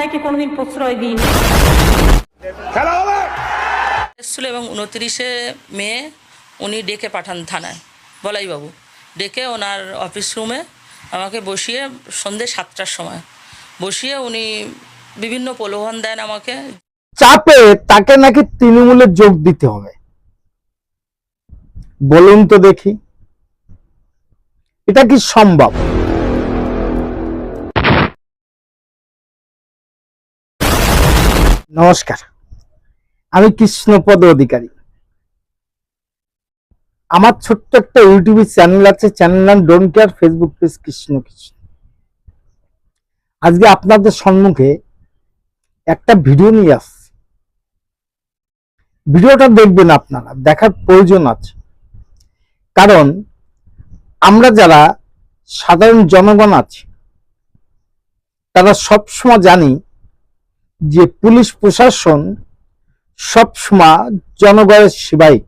অন্যায়কে কোনোদিন প্রশ্রয় দিইনি। খেলা হবে! এসেছিল এবং উনত্রিশে মে উনি ডেকে পাঠান থানায়। বলাই বাবু ডেকে ওনার অফিস রুমে আমাকে বসিয়ে সন্ধে সাতটার সময় বসিয়ে উনি বিভিন্ন প্রলোভন দেন আমাকে। চাপে তাকে নাকি তৃণমূলে যোগ দিতে হবে। বলুন তো দেখি। এটা কি সম্ভব? নমস্কার। আমি কৃষ্ণপদ অধিকারী। আমার ছোট্ট একটা ইউটিউব চ্যানেল আছে চ্যানেল নাম don't care Facebook page Krishna Krishna. আজকে আপনাদের সম্মুখে একটা ভিডিও নিয়ে আসছি। ভিডিওটা দেখবেন আপনারা, দেখার প্রয়োজন আছে। কারণ আমরা যারা সাধারণ জনগণ আছি, তারা সবসময় জানি যে পুলিশ প্রশাসন সবসময় জনগণের সেবায়িক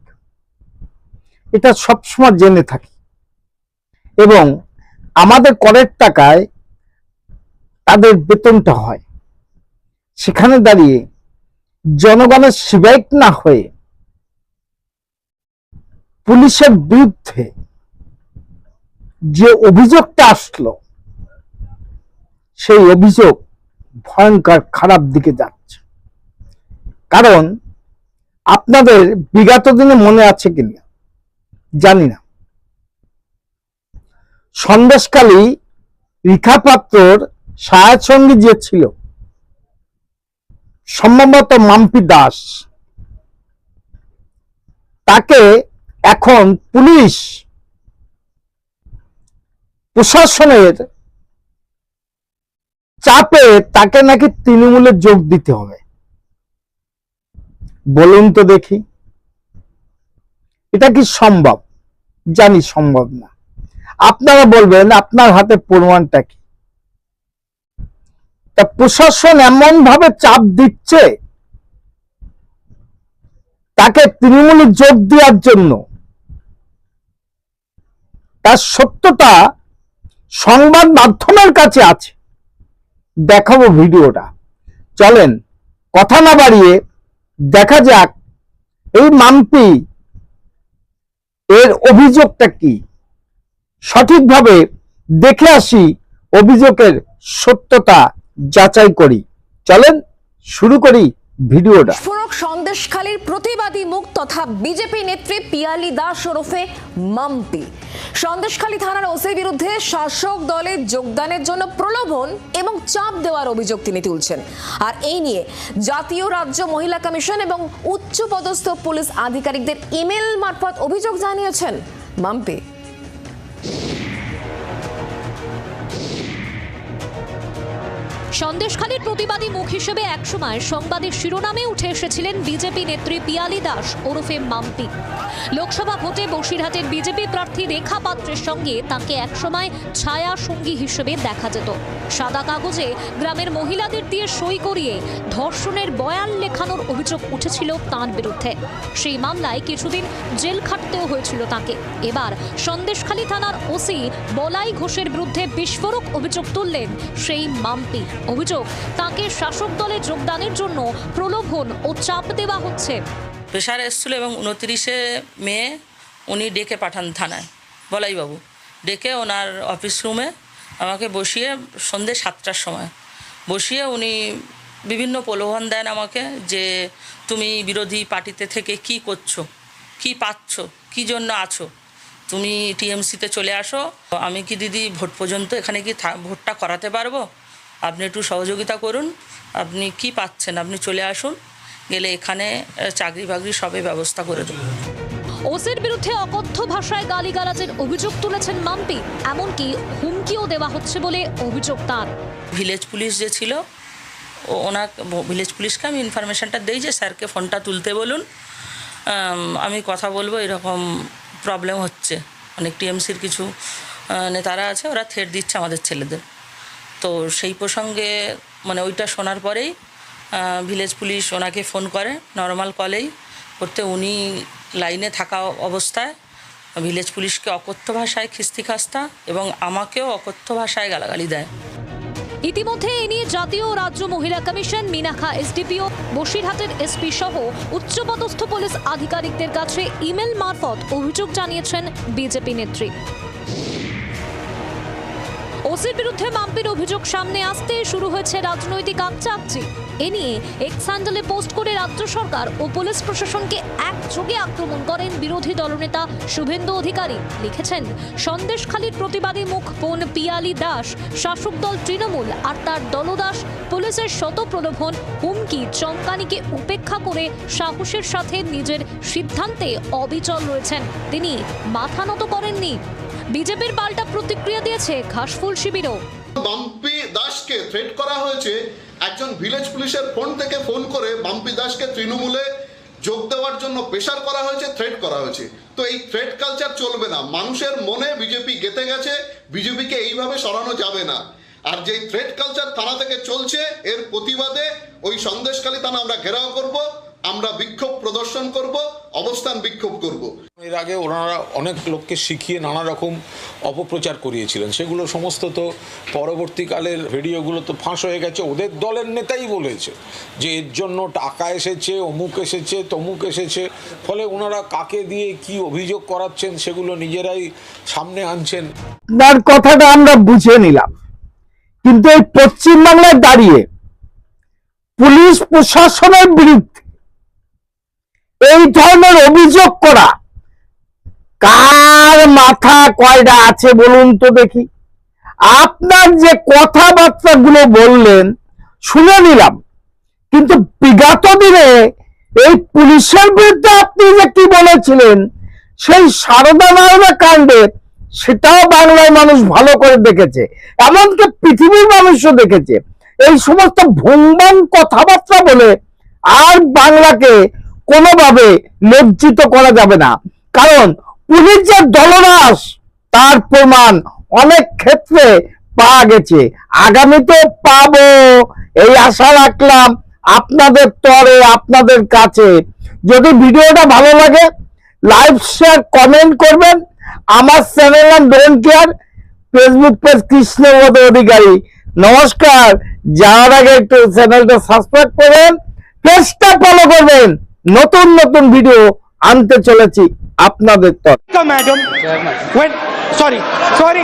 এটা সবসময় জেনে থাকি। এবং আমাদের করের টাকায় তাদের বেতনটা হয়। সেখানে দাঁড়িয়ে জনগণের সেবায়িক না হয়ে পুলিশের বিরুদ্ধে যে অভিযোগটা আসলো, সেই অভিযোগ ভয়ঙ্কর খারাপ দিকে যাচ্ছে। কারণ আপনাদের বিগত দিনে মনে আছে কিনা জানি না। সন্দেশকালী রিখা পাত্রর সহায়ক সঙ্গী যে ছিল, সম্ভবত মাম্পি দাস, তাকে এখন পুলিশ প্রশাসনের চাপে তাকে নাকি তৃণমূলে যোগ দিতে হবে। বলুন তো দেখি। এটা কি সম্ভব? জানি সম্ভব না। আপনারা বলবেন, আপনার হাতে প্রমাণটা কি? তা প্রশাসন এমন ভাবে চাপ দিচ্ছে, তাকে তৃণমূলে যোগ দেওয়ার জন্য। তার সত্যতা সংবাদ মাধ্যমের কাছে আছে। দেখাবো ভিডিওটা। চলেন, কথা না বাড়িয়ে দেখা যাক এই মাম্পি এর অভিযোগটা কি। সঠিকভাবে দেখে আসি অভিযোগের সত্যতা যাচাই করি। চলেন, শুরু করি। ভিডিওটা। বিস্ফোরক সন্দেশখালীর প্রতিবাদী মুখ তথা বিজেপি নেত্রী পিয়ালি দাস ওরফে মাম্পি। সন্দেশখালী থানার ওসির বিরুদ্ধে শাসক দলে যোগদানের জন্য প্রলোভন এবং চাপ দেওয়ার অভিযোগ তিনি তুলছেন। আর এই নিয়ে জাতীয় রাজ্য মহিলা কমিশন এবং উচ্চ পদস্থ পুলিশ আধিকারিকদের ইমেল মারফত অভিযোগ জানিয়েছেন মাম্পি। সন্দেশখালীর প্রতিবাদী মুখ হিসেবে একসময় সংবাদের শিরোনামে উঠে এসেছিলেন বিজেপি নেত্রী পিয়ালি দাস ওরফে মাম্পি লোকসভা ভোটে বসিরহাটের বিজেপি প্রার্থী রেখা পাত্রের সঙ্গে তাকে একসময় ছায়া সঙ্গী হিসেবে দেখা যেত। সাদা কাগজে গ্রামের মহিলাদের দিয়ে সই করিয়ে ধর্ষণের বয়ান লেখানোর অভিযোগ উঠেছিল তাঁর বিরুদ্ধে। সেই মামলায় কিছুদিন জেল খাটতেও হয়েছিল তাকে। এবার সন্দেশখালী থানার ওসি বলাই ঘোষের বিরুদ্ধে বিস্ফোরক অভিযোগ তুললেন সেই মাম্পি অভিযোগ, তাকে শাসক দলে যোগদানের জন্য প্রলোভন ও চাপ দেওয়া হচ্ছে। প্রেশার এসেছিল এবং উনত্রিশে মে উনি ডেকে পাঠান থানায়। বলাইবাবু ডেকে ওনার অফিস রুমে আমাকে বসিয়ে সন্ধে সাতটার সময় বসিয়ে উনি বিভিন্ন প্রলোভন দেন আমাকে যে তুমি বিরোধী পার্টিতে থেকে কি করছ, কি পাচ্ছ, কি জন্য আছো? তুমি টিএমসিতে চলে আসো, আমি কি দিদি ভোট পর্যন্ত এখানে কি ভোটটা করাতে পারব? আপনি একটু সহযোগিতা করুন। আপনি কি পাচ্ছেন? আপনি চলে আসুন। গেলে এখানে চাকরি বাকরি সবে ব্যবস্থা করে দেবো। ওসির বিরুদ্ধে অকথ্য ভাষায় গালিগালাজের অভিযোগ তুলেছেন মাম্পি। এমনকি হুমকিও দেওয়া হচ্ছে বলে অভিযোগ তার। ভিলেজ পুলিশ যে ছিল ও ওনার ভিলেজ পুলিশকে আমি ইনফরমেশনটা দিই যে স্যারকে ফোনটা তুলতে বলুন। আমি কথা বলব এরকম প্রবলেম হচ্ছে। অনেক টিএমসির কিছু নেতারা আছে ওরা থেট দিচ্ছে আমাদের ছেলেদের। তো সেই প্রসঙ্গে মানে ওইটা শোনার পরেই ভিলেজ পুলিশ ওনাকে ফোন করে, নর্মাল কলেই, করতে উনি লাইনে থাকা অবস্থায়, ভিলেজ পুলিশকে অকথ্য ভাষায় খিস্তি খাস্তা এবং আমাকেও অকথ্য ভাষায় গালাগালি দেয়। ইতিমধ্যে এ নিয়ে জাতীয় রাজ্য মহিলা কমিশন, মিনাখা এসডিপিও, বসিরহাটের এসপি সহ উচ্চপদস্থ পুলিশ আধিকারিকদের কাছে ইমেল মারফত অভিযোগ জানিয়েছেন বিজেপি নেত্রী। ওসির বিরুদ্ধে মাম্পির অভিযোগ সামনে আসতে শুরু হয়েছে রাজনৈতিক আকচাকচি এ নিয়ে এক স্যান্ডেলে পোস্ট করে রাজ্য সরকার ও পুলিশ প্রশাসনকে একযোগে আক্রমণ করেন বিরোধী দলনেতা শুভেন্দু অধিকারী। লিখেছেন, সন্দেশখালীর প্রতিবাদী মুখ বোন পিয়ালি দাস, শাসক দল তৃণমূল আর তার দলদাস, পুলিশের শত প্রলোভন হুমকি, চমকানিকে উপেক্ষা করে সাহসের সাথে নিজের সিদ্ধান্তে অবিচল রয়েছেন। তিনি মাথা নত করেননি। বিজেপির পাল্টা প্রতিক্রিয়া দিয়েছে ঘাসফুল শিবিরও। বাম্পি দাসকে থ্রেট করা হয়েছে। একজন ভিলেজ পুলিশের ফোন থেকে ফোন করে বাম্পি দাসকে তৃণমূলে যোগ দেওয়ার জন্য প্রেশার করা হয়েছে থ্রেট করা হয়েছে। তো এই থ্রেট কালচার চলবে না। মানুষের মনে বিজেপি গেতে গেছে, বিজেপিকে এইভাবে সরানো যাবে না। আর যেই থ্রেট কালচার থানা থেকে চলছে, এর প্রতিবাদে ওই সন্দেশকালী থানা আমরা ঘেরাও করব আমরা বিক্ষোভ প্রদর্শন করব অবস্থান বিক্ষোভ করব এর আগে ওনারা অনেক লোককে শিখিয়ে নানা রকম অপপ্রচার করিয়েছিলেন। সেগুলো সমস্ত তো পরবর্তীকালের ভিডিওগুলো তো ফাঁস হয়ে গেছে। ওদের দলের নেতাই বলেছে যে, এর জন্য টাকা এসেছে, অমুক এসেছে, তমুক এসেছে। ফলে ওনারা কাকে দিয়ে কি অভিযোগ করাচ্ছেন সেগুলো নিজেরাই সামনে আনছেন। আপনার কথাটা আমরা বুঝে নিলাম। কিন্তু এই পশ্চিমবাংলায় দাঁড়িয়ে পুলিশ প্রশাসনের বিরুদ্ধে এই ধরনের অভিযোগ করা কার মাথা কয়টা আছে বলুন তো দেখি। আপনার যে কথাবার্তাগুলো বললেন, শুনে নিলাম। কিন্তু বিগত দিনে এই পুলিশের বিরুদ্ধে আপনি যে কি বলেছিলেন, সেই সারদা নারদা কাণ্ডে সেটাও বাংলার মানুষ ভালো করে দেখেছে, এমনকি পৃথিবীর মানুষও দেখেছে। এই সমস্ত ভুংবাং কথাবার্তা বলে আর বাংলাকে কোনোভাবে লজ্জিত করা যাবে না। কারণ পুলিশ যে দলনাশ, তার প্রমাণ অনেক ক্ষেত্রে পাওয়া গেছে। আগামীতে পাবো, এই আশা রাখলাম আপনাদের তরে, আপনাদের কাছে। যদি ভিডিওটা ভালো লাগে, লাইক, শেয়ার, কমেন্ট করবেন। আমার চ্যানেল নাম don't care, Facebook page Krishnabodh Adhikari. নমস্কার, যাওয়ার আগে একটু চ্যানেলটা সাবস্ক্রাইব করবেন, পেজটা ফলো করবেন। নতুন নতুন ভিডিও আনতে চলেছি। আপনাদের তর Madam. When? Sorry. Sorry.